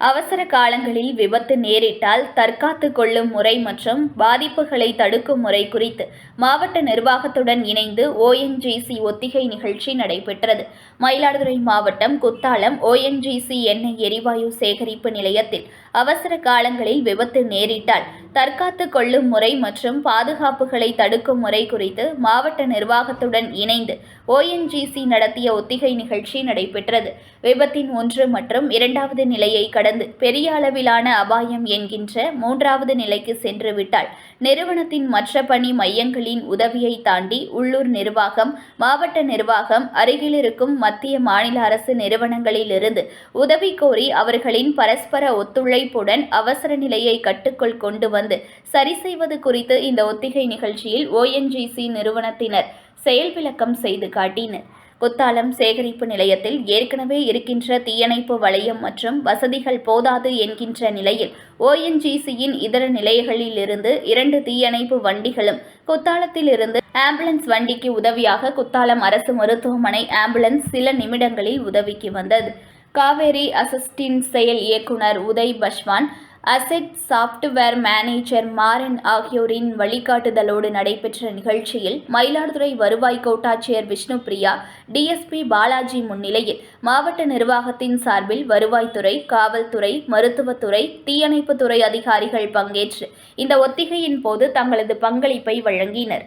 அவசர காலங்களில் விபத்து நேரிட்டால் தற்காத்து கொள்ளும் முறை மற்றும் பாதிப்புகளை தடுக்கும் முறை குறித்து மாவட்ட நிர்வாகத்துடன் இணைந்து ஓஎன்ஜிசி ஒத்திகை நிகழ்ச்சி நடைபெற்றது. மயிலாடுதுறை மாவட்டம் குத்தாலம் ஓஎன்ஜிசி எண்ணெய் எரிவாயு சேகரிப்பு நிலையத்தில் அவசர காலங்களில் விபத்து நேரிட்டால் தற்காத்து கொள்ளும் முறை மற்றும் பாதுகாப்புகளை தடுக்கும் முறை குறித்து மாவட்ட நிர்வாகத்துடன் இணைந்து ஓஎன்ஜிசி நடத்திய ஒத்திகை நிகழ்ச்சி நடைபெற்றது. விபத்தின் ஒன்று மற்றும் இரண்டாவது நிலையை கடந்து பெரிய அளவிலான அபாயம் என்கின்ற மூன்றாவது நிலைக்கு சென்று விட்டால் நிறுவனத்தின் மற்ற பணி மையங்களின் உதவியை தாண்டி உள்ளூர் நிர்வாகம் மாவட்ட நிர்வாகம் அருகிலிருக்கும் மத்திய மாநில அரசு நிறுவனங்களிலிருந்து உதவி கோரி அவர்களின் பரஸ்பர ஒத்துழைப்புடன் அவசர நிலையை கட்டுக்குள் கொண்டு வந்து சரி செய்வது குறித்து இந்த ஒத்திகை நிகழ்ச்சியில் ஓஎன்ஜிசி நிறுவனத்தினர் செயல் விளக்கம் செய்து காட்டினர். குத்தாலம் சேகரிப்பு நிலையத்தில் ஏற்கனவே இருக்கின்ற தீயணைப்பு வளையம் மற்றும் வசதிகள் போதாது என்கின்ற நிலையில் ஓஎன்ஜிசியின் இதர நிலையங்களிலிருந்து இரண்டு தீயணைப்பு வண்டிகளும் குத்தாலத்திலிருந்து ஆம்புலன்ஸ் வண்டிக்கு உதவியாக குத்தாலம் அரசு மருத்துவமனை ஆம்புலன்ஸ் சில நிமிடங்களில் உதவிக்கு வந்தது. காவேரி அசிஸ்டின் செயல் இயக்குனர் Uday Paswan asset software manager Maran ஆகியோரின் வழிகாட்டுதலோடு நடைபெற்ற நிகழ்ச்சியில் மயிலாடுதுறை வருவாய் கோட்டாட்சியர் விஷ்ணு பிரியா டிஎஸ்பி பாலாஜி முன்னிலையில் மாவட்ட நிர்வாகத்தின் சார்பில் வருவாய்த்துறை காவல்துறை மருத்துவத்துறை தீயணைப்புத்துறை அதிகாரிகள் பங்கேற்று இந்த ஒத்திகையின் போது தங்களது பங்களிப்பை வழங்கினர்.